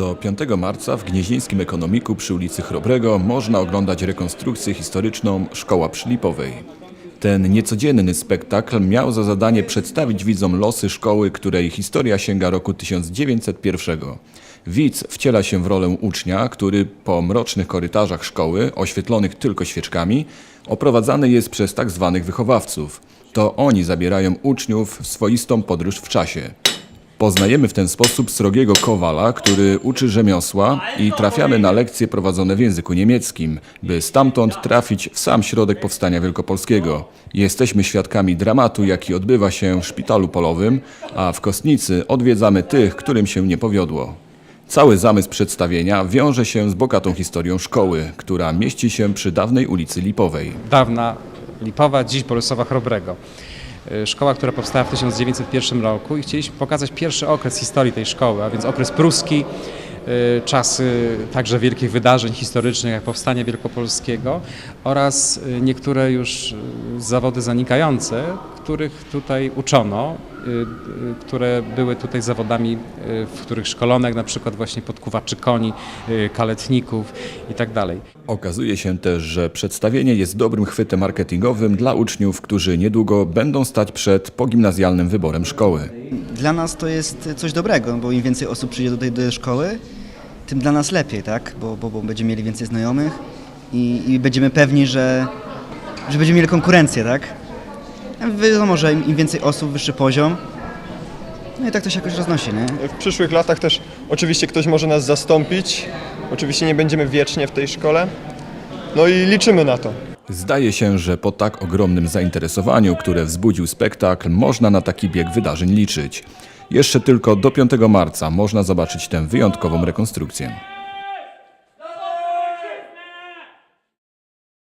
Do 5 marca w Gnieźnieńskim Ekonomiku przy ulicy Chrobrego można oglądać rekonstrukcję historyczną Szkoła Przylipowej. Ten niecodzienny spektakl miał za zadanie przedstawić widzom losy szkoły, której historia sięga roku 1901. Widz wciela się w rolę ucznia, który po mrocznych korytarzach szkoły, oświetlonych tylko świeczkami, oprowadzany jest przez tak zwanych wychowawców. To oni zabierają uczniów w swoistą podróż w czasie. Poznajemy w ten sposób srogiego kowala, który uczy rzemiosła i trafiamy na lekcje prowadzone w języku niemieckim, by stamtąd trafić w sam środek powstania wielkopolskiego. Jesteśmy świadkami dramatu, jaki odbywa się w szpitalu polowym, a w Kostnicy odwiedzamy tych, którym się nie powiodło. Cały zamysł przedstawienia wiąże się z bogatą historią szkoły, która mieści się przy dawnej ulicy Lipowej. dawna Lipowa, dziś Bolesława Chrobrego. Y, Szkoła, która powstała w 1901 roku i chcieliśmy pokazać pierwszy okres historii tej szkoły, a więc okres pruski, czasy także wielkich wydarzeń historycznych jak powstanie wielkopolskiego oraz y, niektóre już y, zawody zanikające, których tutaj uczono, y, y, które były tutaj zawodami, y, w których szkolono, jak na przykład właśnie podkuwaczy koni, y, kaletników i tak. Okazuje się też, że przedstawienie jest dobrym chwytem marketingowym dla uczniów, którzy niedługo będą stać przed pogimnazjalnym wyborem szkoły. Dla nas to jest coś dobrego, bo im więcej osób przyjdzie tutaj do szkoły, tym dla nas lepiej, tak? Bo, bo, bo będziemy mieli więcej znajomych i, i będziemy pewni, że, że będziemy mieli konkurencję, tak? Wiadomo, że im, im więcej osób, wyższy poziom. No i tak to się jakoś roznosi, nie? W przyszłych latach też oczywiście ktoś może nas zastąpić. Oczywiście nie będziemy wiecznie w tej szkole. No i liczymy na to. Zdaje się, że po tak ogromnym zainteresowaniu, które wzbudził spektakl, można na taki bieg wydarzeń liczyć. Jeszcze tylko do 5 marca można zobaczyć tę wyjątkową rekonstrukcję.